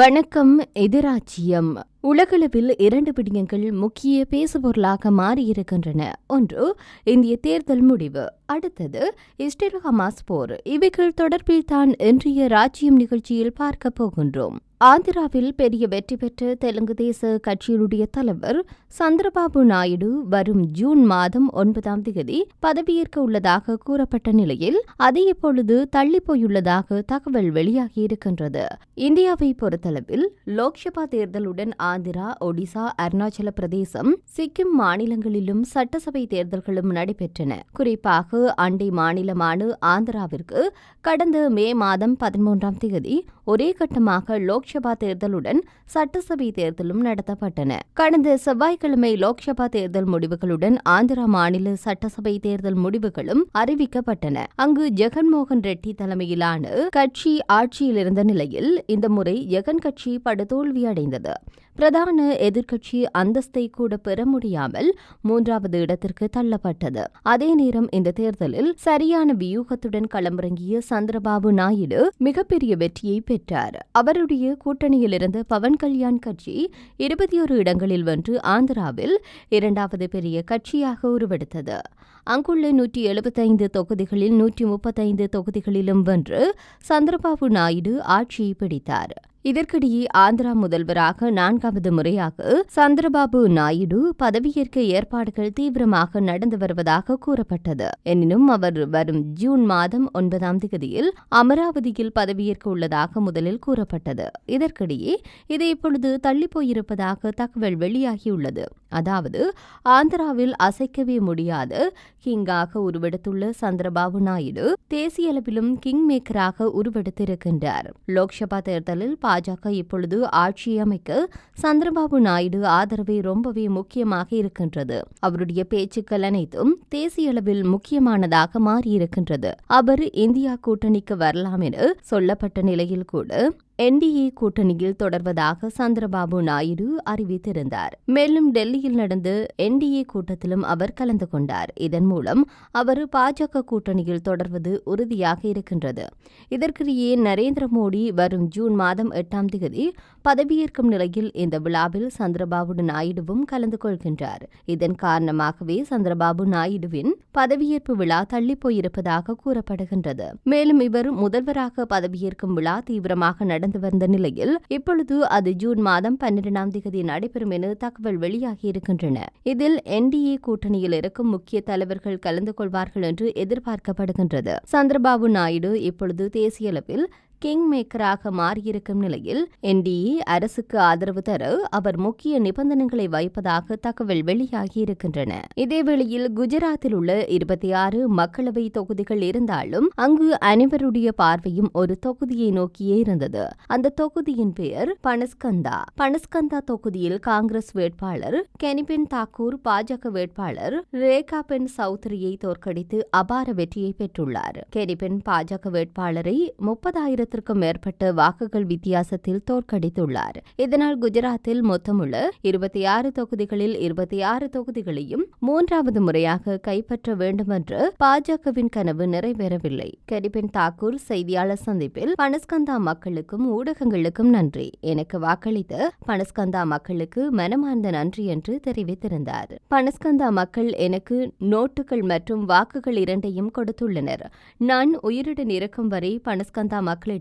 வணக்கம் எதிராச்சியம். உலகளவில் இரண்டு விடயங்கள் முக்கிய பேசுபொருளாக மாறியிருக்கின்றன. ஒன்று இந்திய தேர்தல் முடிவு. அடுத்தது இஸ்ரேல் ஹமாஸ் போர். இவைகள் தொடர்பில் தான் இன்றைய ராஜ்யம் நிகழ்ச்சியில் பார்க்க போகின்றோம். ஆந்திராவில் பெரிய வெற்றி பெற்ற தெலுங்கு தேச கட்சியினுடைய தலைவர் சந்திரபாபு நாயுடு வரும் ஜூன் மாதம் ஒன்பதாம் தேதி பதவியேற்க உள்ளதாக கூறப்பட்ட நிலையில் அது இப்பொழுது தள்ளி போயுள்ளதாக தகவல் வெளியாகியிருக்கின்றது. இந்தியாவை பொறுத்தளவில் லோக்சபா தேர்தலுடன் ஆந்திரா ஒடிசா அருணாச்சல பிரதேசம் சிக்கிம் மாநிலங்களிலும் சட்டசபை தேர்தல்களும் நடைபெற்றன. குறிப்பாக அண்டை மாநிலமான ஆந்திராவிற்கு கடந்த மே மாதம் பதிமூன்றாம் தேதி ஒரே கட்டமாக லோக்சபா தேர்தலுடன் சட்டசபை தேர்தலும் நடத்தப்பட்டன. கடந்த செவ்வாய்க்கிழமை லோக்சபா தேர்தல் முடிவுகளுடன் ஆந்திரா மாநில சட்டசபை தேர்தல் முடிவுகளும் அறிவிக்கப்பட்டன. அங்கு ஜெகன்மோகன் ரெட்டி தலைமையிலான கட்சி ஆட்சியில் இருந்த நிலையில் இந்த முறை ஜெகன் கட்சி படுதோல்வியடைந்தது. பிரதான எதிர்க்கட்சி அந்தஸ்தை கூட பெற முடியாமல் மூன்றாவது இடத்திற்கு தள்ளப்பட்டது. அதே நேரம் இந்த தேர்தலில் சரியான வியூகத்துடன் களமிறங்கிய சந்திரபாபு நாயுடு மிகப்பெரிய வெற்றியை பெற்றார். அவருடைய கூட்டணியிலிருந்து பவன் கல்யாண் கட்சி இருபத்தி ஒரு இடங்களில் வென்று ஆந்திராவில் இரண்டாவது பெரிய கட்சியாக உருவெடுத்தது. அங்குள்ள நூற்றி எழுபத்தைந்து தொகுதிகளில் நூற்றி முப்பத்தைந்து தொகுதிகளிலும் வென்று சந்திரபாபு நாயுடு ஆட்சியை பிடித்தார். இதற்கிடையே ஆந்திரா முதல்வராக நான்காவது முறையாக சந்திரபாபு நாயுடு பதவியேற்க ஏற்பாடுகள் தீவிரமாக நடந்து வருவதாக கூறப்பட்டது. எனினும் அவர் வரும் ஜூன் மாதம் ஒன்பதாம் தேதியில் அமராவதியில் பதவியேற்க உள்ளதாக முதலில் கூறப்பட்டது. இதற்கிடையே இது இப்பொழுது தள்ளிப்போயிருப்பதாக தகவல் வெளியாகியுள்ளது. அதாவது ஆந்திராவில் அசைக்கவே முடியாது கிங்காக உருவெடுத்துள்ள சந்திரபாபு நாயுடு தேசிய அளவிலும் கிங் மேக்கராக உருவெடுத்திருக்கின்றார். லோக்சபா தேர்தலில் பாஜக இப்பொழுது ஆட்சி அமைக்க சந்திரபாபு நாயுடு ஆதரவை ரொம்பவே முக்கியமாக இருக்கின்றது. அவருடைய பேச்சுக்கள் அனைத்தும் தேசிய அளவில் முக்கியமானதாக மாறியிருக்கின்றது. அவர் இந்தியா கூட்டணிக்கு வரலாம் என சொல்லப்பட்ட நிலையில் கூட என்டிஏ கூட்டணியில் தொடர்வதாக சந்திரபாபு நாயுடு அறிவித்திருந்தார். மேலும் டெல்லியில் நடந்த என்டிஏ கூட்டத்திலும் அவர் கலந்து கொண்டார். இதன் மூலம் அவர் பாஜக கூட்டணியில் தொடர்வது உறுதியாக இருக்கின்றது. இதற்கிடையே நரேந்திர மோடி வரும் ஜூன் மாதம் எட்டாம் தேதி பதவியேற்கும் நிலையில் இந்த விழாவில் சந்திரபாபு நாயுடுவும் கலந்து கொள்கின்றார். இதன் காரணமாகவே சந்திரபாபு நாயுடுவின் பதவியேற்பு விழா தள்ளிப்போயிருப்பதாக கூறப்படுகின்றது. மேலும் இவர் முதல்வராக பதவியேற்கும் விழா தீவிரமாக நடந்து நடந்து வந்த நிலையில் இப்பொழுது அது ஜூன் மாதம் பன்னிரெண்டாம் தேதி நடைபெறும் என தகவல் வெளியாகியிருக்கின்றன இதில் என்டிஏ கூட்டணியில் இருக்கும் முக்கிய தலைவர்கள் கலந்து கொள்வார்கள் என்று எதிர்பார்க்கப்படுகின்றது. சந்திரபாபு நாயுடு இப்பொழுது தேசிய அளவில் கிங் மேக்கராக மாறியிருக்கும் நிலையில் என்டிஏ அரசுக்கு ஆதரவு தர அவர் முக்கிய நிபந்தனைகளை வைப்பதாக தகவல் வெளியாகியிருக்கின்றன. இதேவேளையில் குஜராத்தில் உள்ள இருபத்தி ஆறு மக்களவை தொகுதிகள் இருந்தாலும் அங்கு அனைவருடைய பார்வையும் ஒரு தொகுதியை நோக்கியே இருந்தது. அந்த தொகுதியின் பெயர் பனஸ்கந்தா. பனஸ்கந்தா தொகுதியில் காங்கிரஸ் வேட்பாளர் கெனிபின் தாக்கூர் பாஜக வேட்பாளர் ரேகா பென் சௌத்ரியை தோற்கடித்து அபார வெற்றியை பெற்றுள்ளார். கெனிபின் பாஜக வேட்பாளரை முப்பதாயிரத்து லட்சத்திற்கும் மேற்பட்ட வாக்குகள் வித்தியாசத்தில் தோற்கடித்துள்ளார். இதனால் குஜராத்தில் மொத்தமுள்ள இருபத்தி ஆறு தொகுதிகளில் இருபத்தி ஆறு தொகுதிகளையும் மூன்றாவது முறையாக கைப்பற்ற வேண்டும் என்று பாஜகவின் கனவு நிறைவேறவில்லை. கரிபின் தாக்கூர் செய்தியாளர் சந்திப்பில் பனஸ்கந்தா மக்களுக்கும் ஊடகங்களுக்கும் நன்றி. எனக்கு வாக்களித்த பனஸ்கந்தா மக்களுக்கு மனமார்ந்த நன்றி என்று தெரிவித்திருந்தார். பனஸ்கந்தா மக்கள் எனக்கு நோட்டுகள் மற்றும் வாக்குகள் இரண்டையும் கொடுத்துள்ளனர். நான் உயிருடன் இருக்கும் வரை பனஸ்கந்தா மக்களிடம்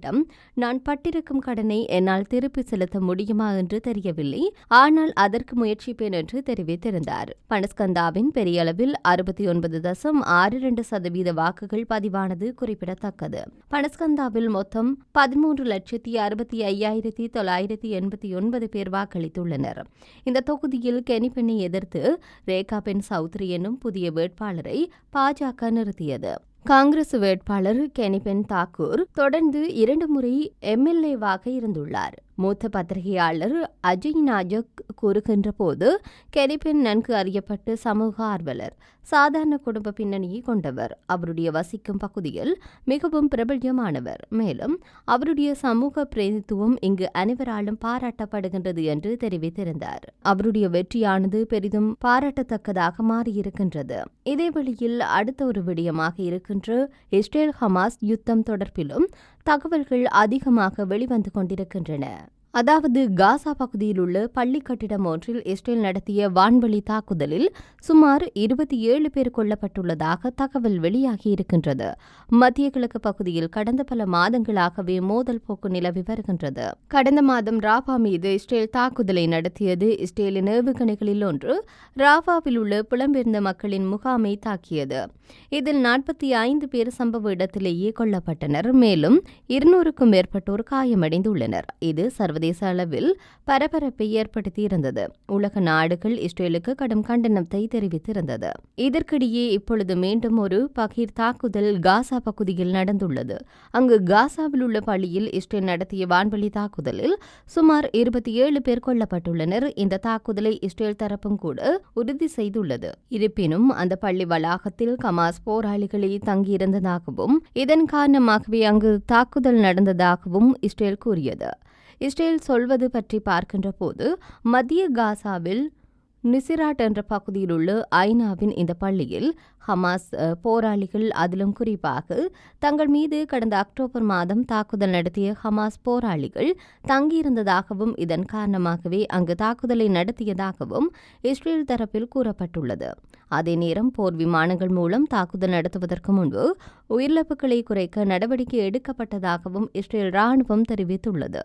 நான் பட்டிருக்கும் கடனை என்னால் திருப்பி செலுத்த முடியுமா என்று தெரியவில்லை. ஆனால் அதற்கு முயற்சிப்பேன் என்று தெரிவித்திருந்தார். பனஸ்கந்தாவின் பெரிய அளவில் அறுபத்தி ஒன்பது தசம் ஆறு இரண்டு சதவீத வாக்குகள் பதிவானது குறிப்பிடத்தக்கது. பனஸ்கந்தாவில் மொத்தம் பதிமூன்று லட்சத்தி அறுபத்தி ஐயாயிரத்தி தொள்ளாயிரத்தி எண்பத்தி ஒன்பது பேர் வாக்களித்துள்ளனர். இந்த தொகுதியில் கெனிபெண்ணை எதிர்த்து ரேகா பென் சௌத்ரி என்னும் புதிய வேட்பாளரை பாஜக நிறுத்தியது. காங்கிரஸ் வேட்பாளர் கெனிபென் தாக்கூர் தொடர்ந்து இரண்டு முறை எம்எல்ஏவாக இருந்துள்ளார். மூத்த பத்திரிகையாளர் அஜய் நாஜக் கூறுகின்ற போது கெரிபின் நன்கு அறியப்பட்ட சமூக ஆர்வலர் சாதாரண குடும்ப பின்னணியை கொண்டவர். அவருடைய வசிக்கும் பகுதியில் மிகவும் பிரபல்யமானவர். மேலும் அவருடைய சமூக பிரதித்துவம் இங்கு அனைவராலும் பாராட்டப்படுகின்றது என்று தெரிவித்திருந்தார். அவருடைய வெற்றியானது பெரிதும் பாராட்டத்தக்கதாக மாறியிருக்கின்றது. வழியில் அடுத்த ஒரு விடயமாக இருக்கின்ற இஸ்ரேல் ஹமாஸ் யுத்தம் தொடர்பிலும் தகவல்கள் அதிகமாக வெளிவந்து கொண்டிருக்கின்றன. அதாவது காசா பகுதியில் உள்ள பள்ளி கட்டிடம் ஒன்றில் இஸ்ரேல் நடத்திய வான்வழி தாக்குதலில் சுமார் இருபத்தி ஏழு பேர் கொல்லப்பட்டுள்ளதாக தகவல் வெளியாகியிருக்கின்றது. மத்திய கிழக்கு பகுதியில் கடந்த பல மாதங்களாகவே மோதல் போக்கு நிலவி வருகின்றது. கடந்த மாதம் ராபா மீது இஸ்ரேல் தாக்குதலை நடத்தியது இஸ்ரேலின் ஏவுகணைகளில் ஒன்று ராபாவில் உள்ள புலம்பெயர்ந்த மக்களின் முகாமை தாக்கியது. இதில் நாற்பத்தி ஐந்து பேர் சம்பவ இடத்திலேயே கொல்லப்பட்டனர். மேலும் இருநூறுக்கும் மேற்பட்டோர் காயமடைந்துள்ளனர். இது சர்வ சர்வதேச அளவில் பரபரப்பை ஏற்படுத்தியிருந்தது. உலக நாடுகள் இஸ்ரேலுக்கு கடும் கண்டனத்தை தெரிவித்திருந்தது. இதற்கிடையே இப்பொழுது மீண்டும் ஒரு பகீர் தாக்குதல் காசா பகுதியில் நடந்துள்ளது. அங்கு காசாவில் உள்ள பள்ளியில் இஸ்ரேல் நடத்திய வான்வழி தாக்குதலில் சுமார் இருபத்தி ஏழு பேர் கொல்லப்பட்டுள்ளனர். இந்த தாக்குதலை இஸ்ரேல் தரப்பும் கூட உறுதி செய்துள்ளது. இருப்பினும் அந்த பள்ளி வளாகத்தில் கமாஸ் போராளிகளை தங்கியிருந்ததாகவும் இதன் காரணமாகவே அங்கு தாக்குதல் நடந்ததாகவும் இஸ்ரேல் கூறியது. இஸ்ரேல் சொல்வது பற்றி பார்க்கின்ற போது மத்திய காசாவில் நிசிராட் என்ற பகுதியில் உள்ள ஐநாவின் இந்த பள்ளியில் ஹமாஸ் போராளிகள் அதிலும் குறிப்பாக தங்கள் மீது கடந்த அக்டோபர் மாதம் தாக்குதல் நடத்திய ஹமாஸ் போராளிகள் தங்கியிருந்ததாகவும் இதன் காரணமாகவே அங்கு தாக்குதலை நடத்தியதாகவும் இஸ்ரேல் தரப்பில் கூறப்பட்டுள்ளது. அதே நேரம் போர் விமானங்கள் மூலம் தாக்குதல் நடத்துவதற்கு முன்பு உயிரிழப்புகளை குறைக்க நடவடிக்கை எடுக்கப்பட்டதாகவும் இஸ்ரேல் ராணுவம் தெரிவித்துள்ளது.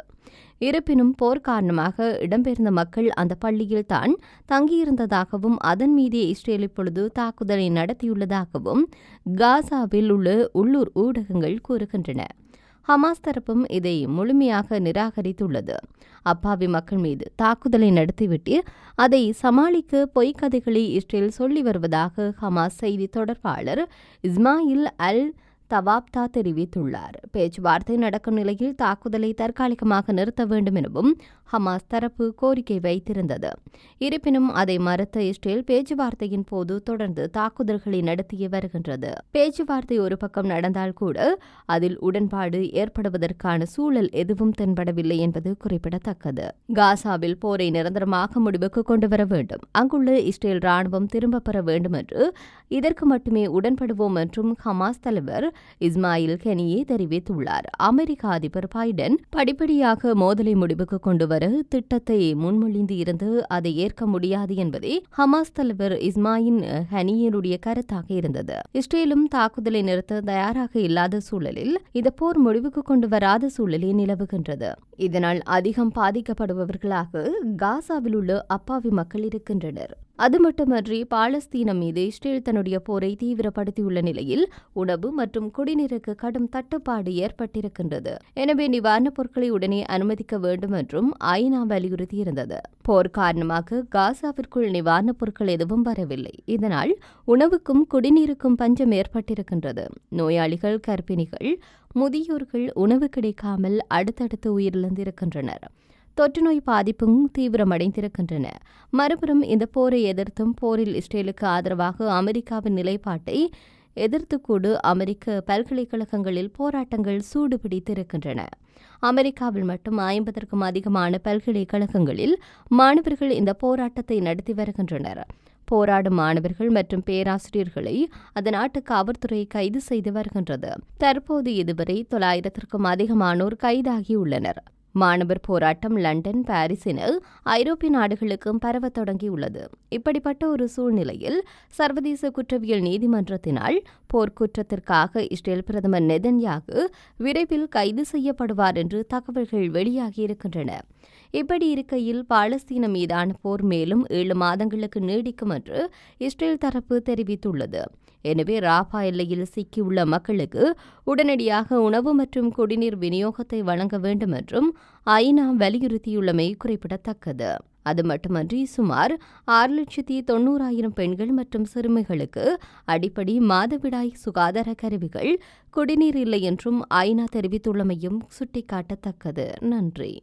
இருப்பினும் போர் காரணமாக இடம்பெயர்ந்த மக்கள் அந்த பள்ளியில் தான் தங்கியிருந்ததாகவும் அதன் மீது இஸ்ரேல் இப்பொழுது தாக்குதலை நடத்தியுள்ளதாகவும் காசாவில் உள்ள உள்ளூர் ஊடகங்கள் கூறுகின்றன. ஹமாஸ் தரப்பும் இதை முழுமையாக நிராகரித்துள்ளது. அப்பாவி மக்கள் மீது தாக்குதலை நடத்திவிட்டு அதை சமாளிக்க பொய்க்கதைகளை இஸ்ரேல் சொல்லி வருவதாக ஹமாஸ் செய்தி தொடர்பாளர் இஸ்மாயில் அல் தவாப்தா தெரிவித்துள்ளார். பேச்சுவார்த்தை நடக்கும் நிலையில் தாக்குதலை தற்காலிகமாக நிறுத்த வேண்டும் எனவும் ஹமாஸ் தரப்பு கோரிக்கை வைத்திருந்தது. இருப்பினும் அதை மறுத்த இஸ்ரேல் பேச்சுவார்த்தையின் போது தொடர்ந்து தாக்குதல்களை நடத்தி வருகின்றது. பேச்சுவார்த்தை ஒரு பக்கம் நடந்தால் கூட அதில் உடன்பாடு ஏற்படுவதற்கான சூழல் எதுவும் தென்படவில்லை என்பது குறிப்பிடத்தக்கது. காசாவில் போரை நிரந்தரமாக முடிவுக்கு கொண்டு வர வேண்டும். அங்குள்ள இஸ்ரேல் ராணுவம் திரும்பப் பெற வேண்டும் என்று இதற்கு மட்டுமே உடன்படுவோம் என்றும் ஹமாஸ் தலைவர் இஸ்மாயில் கெனியே தெரிவித்துள்ளார். அமெரிக்க அதிபர் பைடன் படிப்படியாக மோதலை முடிவுக்கு கொண்டுவர திட்டத்தை முன்மொழிந்து இருந்து அதை ஏற்க முடியாது என்பதே ஹமாஸ் தலைவர் இஸ்மாயின் ஹனியனுடைய கருத்தாக இருந்தது. இஸ்ரேலும் தாக்குதலை நிறுத்த தயாராக இல்லாத சூழலில் இந்த போர் முடிவுக்கு கொண்டு வராத சூழலே நிலவுகின்றது. இதனால் அதிகம் பாதிக்கப்படுபவர்களாக காசாவில் உள்ள அப்பாவி மக்கள் இருக்கின்றனர். அது மட்டுமன்றி பாலஸ்தீனம் மீது இஸ்ரேல் தன்னுடைய போரை தீவிரப்படுத்தியுள்ள நிலையில் உணவு மற்றும் குடிநீருக்கு கடும் தட்டுப்பாடு ஏற்பட்டிருக்கின்றது. எனவே நிவாரணப் பொருட்களை உடனே அனுமதிக்க வேண்டும் என்றும் ஐநா வலியுறுத்தியிருந்தது. போர் காரணமாக காசாவிற்குள் நிவாரணப் பொருட்கள் எதுவும் வரவில்லை. இதனால் உணவுக்கும் குடிநீருக்கும் பஞ்சம் ஏற்பட்டிருக்கின்றது. நோயாளிகள் கர்ப்பிணிகள் முதியோர்கள் உணவு கிடைக்காமல் அடுத்தடுத்து உயிரிழந்திருக்கின்றனர். தொற்றுநோய் பாதிப்பும் தீவிரமடைந்திருக்கின்றன. மறுபுறம் இந்த போரை எதிர்த்தும் போரில் இஸ்ரேலுக்கு ஆதரவாக அமெரிக்காவின் நிலைப்பாட்டை எதிர்த்துக்கூடு அமெரிக்க பல்கலைக்கழகங்களில் போராட்டங்கள் சூடுபிடித்திருக்கின்றன. அமெரிக்காவில் மட்டும் ஐம்பதற்கும் அதிகமான பல்கலைக்கழகங்களில் மாணவர்கள் இந்த போராட்டத்தை நடத்தி வருகின்றனர். போராடும் மாணவர்கள் மற்றும் பேராசிரியர்களை அந்த நாட்டு காவல்துறை கைது செய்து வருகின்றது. தற்போது இதுவரை தொள்ளாயிரத்திற்கும் அதிகமானோர் கைதாகியுள்ளனர் மாணவர் போராட்டம் லண்டன் பாரிஸ் என ஐரோப்பிய நாடுகளுக்கும் பரவத் தொடங்கியுள்ளது. இப்படிப்பட்ட ஒரு சூழ்நிலையில் சர்வதேச குற்றவியல் நீதிமன்றத்தினால் போர்க்குற்றத்திற்காக இஸ்ரேல் பிரதமர் நெதன்யாகு விரைவில் கைது செய்யப்படுவார் என்று தகவல்கள் வெளியாகியிருக்கின்றன இப்படி இருக்கையில் பாலஸ்தீன மீதான போர் மேலும் ஏழு மாதங்களுக்கு நீடிக்கும் என்று இஸ்ரேல் தரப்பு தெரிவித்துள்ளது. எனவே ராபா எல்லையில் சிக்கியுள்ள மக்களுக்கு உடனடியாக உணவு மற்றும் குடிநீர் விநியோகத்தை வழங்க வேண்டும் என்றும் ஐநா வலியுறுத்தியுள்ளமை குறிப்பிடத்தக்கது. அது மட்டுமன்றி சுமார் ஆறு லட்சத்தி தொண்ணூறாயிரம் பெண்கள் மற்றும் சிறுமிகளுக்கு அடிப்படை மாதவிடாய் சுகாதார கருவிகள் குடிநீர் இல்லை என்றும் ஐநா தெரிவித்துள்ளமையும் சுட்டிக்காட்டத்தக்கது. நன்றி.